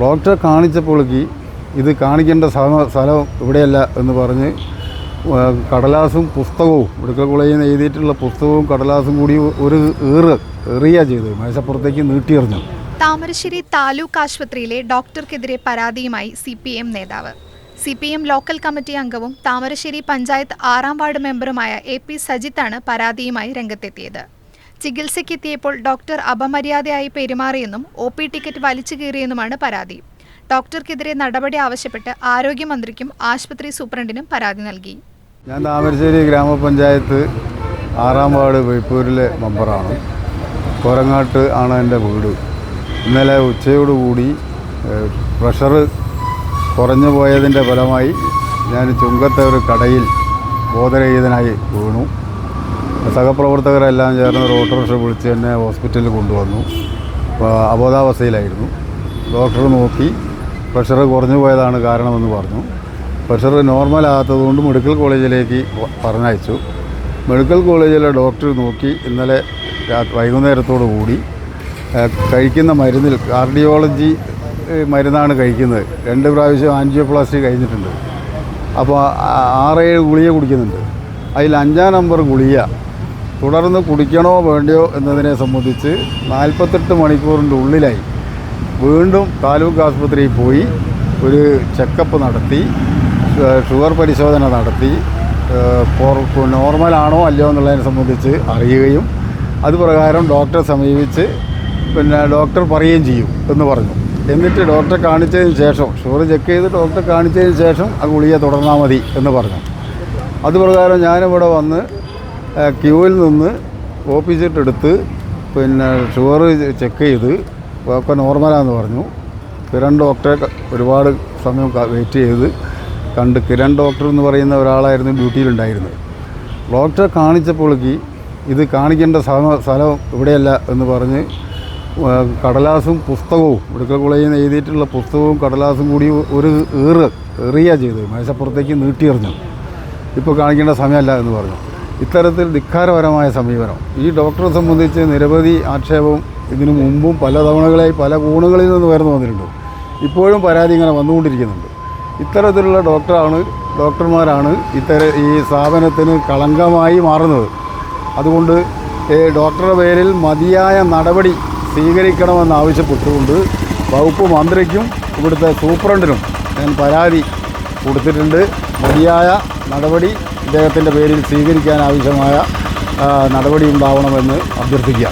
ഡോക്ടറെ കാണിച്ചപ്പോഴേക്ക് ഇത് കാണിക്കേണ്ട സ്ഥലം ഇവിടെയല്ല എന്ന് പറഞ്ഞ് കടലാസും പുസ്തകവും മെഡിക്കൽ കോളേജിൽ നിന്ന് എഴുതിയിട്ടുള്ള പുസ്തകവും കടലാസും കൂടി ഒരു ഏറ് എറിയ ചെയ്ത് മേശപ്പുറത്തേക്ക് നീട്ടിയെറിഞ്ഞു താമരശ്ശേരി താലൂക്ക് ആശുപത്രിയിലെ ഡോക്ടർക്കെതിരെ പരാതിയുമായി സി പി എം നേതാവ്. C P M local committee അംഗവും താമരശ്ശേരി പഞ്ചായത്ത് ആറാം വാർഡ് മെമ്പറുമായ എ പി സജിത്താണ് പരാതിയുമായി രംഗത്തെത്തിയത്. ചികിത്സയ്ക്കെത്തിയപ്പോൾ ഡോക്ടർ അപമര്യാദയായി പെരുമാറിയെന്നും ഒ പി ടിക്കറ്റ് വലിച്ചു കീറിയെന്നുമാണ് പരാതി. ഡോക്ടർക്കെതിരെ നടപടി ആവശ്യപ്പെട്ട് ആരോഗ്യമന്ത്രിക്കും ആശുപത്രി സൂപ്രണ്ടിനും പരാതി നൽകി. ഞാൻ താമരശ്ശേരി ഗ്രാമപഞ്ചായത്ത് ആറാം വാർഡ് ബൈപ്പൂരിലെ മെമ്പറാണ്. കോരങ്ങാട്ട് ആണ് എന്റെ വീട്. ഇന്നലെ ഉച്ചയോടുകൂടി പ്രഷറ് കുറഞ്ഞു പോയതിന്റെ ഫലമായി ഞാൻ ചുങ്കത്തെ ഒരു കടയിൽ ബോധരഹിതനായി വീണു. സഹപ്രവർത്തകരെല്ലാം ചേർന്ന് ഒരു ഓട്ടോറിക്ഷ വിളിച്ച് എന്നെ ഹോസ്പിറ്റലിൽ കൊണ്ടുവന്നു. അബോധാവസ്ഥയിലായിരുന്നു. ഡോക്ടർ നോക്കി. പ്രഷർ കുറഞ്ഞു പോയതാണ് കാരണമെന്ന് പറഞ്ഞു. പ്രഷർ നോർമൽ ആകാത്തതുകൊണ്ട് മെഡിക്കൽ കോളേജിലേക്ക് പറഞ്ഞയച്ചു. മെഡിക്കൽ കോളേജിലെ ഡോക്ടർ നോക്കി. ഇന്നലെ വൈകുന്നേരത്തോടു കൂടി കഴിക്കുന്ന മരുന്നിൽ കാർഡിയോളജി മരുന്നാണ് കഴിക്കുന്നത്. രണ്ട് പ്രാവശ്യം ആൻജിയോപ്ലാസ്റ്റി കഴിഞ്ഞിട്ടുണ്ട്. അപ്പോൾ ആറേഴ് ഗുളിക കുടിക്കുന്നുണ്ട്. അതിൽ അഞ്ചാം നമ്പർ ഗുളിക തുടർന്ന് കുടിക്കണോ വേണ്ടയോ എന്നതിനെ സംബന്ധിച്ച് നാൽപ്പത്തെട്ട് മണിക്കൂറിന്റെ ഉള്ളിലായി വീണ്ടും താലൂക്ക് ആസ്പത്രിയിൽ പോയി ഒരു ചെക്കപ്പ് നടത്തി ഷുഗർ പരിശോധന നടത്തി നോർമലാണോ അല്ലയോ എന്നുള്ളതിനെ സംബന്ധിച്ച് അറിയുകയും അത് പ്രകാരം ഡോക്ടറെ സമീപിച്ച് പിന്നെ ഡോക്ടർ പറയുകയും ചെയ്യും എന്ന് പറഞ്ഞു. എന്നിട്ട് ഡോക്ടറെ കാണിച്ചതിന് ശേഷം ഷുഗർ ചെക്ക് ചെയ്ത് ഡോക്ടറെ കാണിച്ചതിന് ശേഷം ആ ഗുളിക തുടർന്നാൽ മതി എന്ന് പറഞ്ഞു. അതുപ്രകാരം ഞാനിവിടെ വന്ന് ക്യൂവിൽ നിന്ന് ഓഫീസിട്ട് എടുത്ത് പിന്നെ ഷുഗർ ചെക്ക് ചെയ്ത് ഒക്കെ നോർമലാന്ന് പറഞ്ഞു. കിരൺ ഡോക്ടറെ ഒരുപാട് സമയം വെയിറ്റ് ചെയ്ത് കണ്ട് കിരൺ ഡോക്ടർ എന്ന് പറയുന്ന ഒരാളായിരുന്നു ഡ്യൂട്ടിയിലുണ്ടായിരുന്നത്. ഡോക്ടറെ കാണിച്ചപ്പോഴേക്ക് ഇത് കാണിക്കേണ്ട സ്ഥലം ഇവിടെയല്ല എന്ന് പറഞ്ഞ് കടലാസും പുസ്തകവും മെഡിക്കൽ കോളേജിൽ നിന്ന് എഴുതിയിട്ടുള്ള പുസ്തകവും കടലാസും കൂടി ഒരു ഏറ് എറിയുക ചെയ്ത് മേശപ്പുറത്തേക്ക് നീട്ടിയെറിഞ്ഞു ഇപ്പോൾ കാണിക്കേണ്ട സമയമല്ല എന്ന് പറഞ്ഞു. ഇത്തരത്തിൽ ധിക്കാരപരമായ സമീപനം. ഈ ഡോക്ടറെ സംബന്ധിച്ച് നിരവധി ആക്ഷേപം ഇതിനു മുമ്പും പല തവണകളായി പല കോണുകളിൽ നിന്ന് ഉയർന്നു വന്നിട്ടുണ്ട്. ഇപ്പോഴും പരാതി ഇങ്ങനെ വന്നുകൊണ്ടിരിക്കുന്നുണ്ട്. ഇത്തരത്തിലുള്ള ഡോക്ടറാണ് ഡോക്ടർമാരാണ് ഇത്തര ഈ സ്ഥാപനത്തിന് കളങ്കമായി മാറുന്നത്. അതുകൊണ്ട് ഡോക്ടറുടെ പേരിൽ മതിയായ നടപടി സ്വീകരിക്കണമെന്ന് ആവശ്യപ്പെട്ടുകൊണ്ട് വകുപ്പ് മന്ത്രിക്കും ഇവിടുത്തെ സൂപ്രണ്ടിനും ഞാൻ പരാതി കൊടുത്തിട്ടുണ്ട്. മതിയായ നടപടി ഇദ്ദേഹത്തിന്റെ പേരിൽ സ്വീകരിക്കാൻ ആവശ്യമായ നടപടി ഉണ്ടാവണമെന്ന് അഭ്യർത്ഥിക്കുക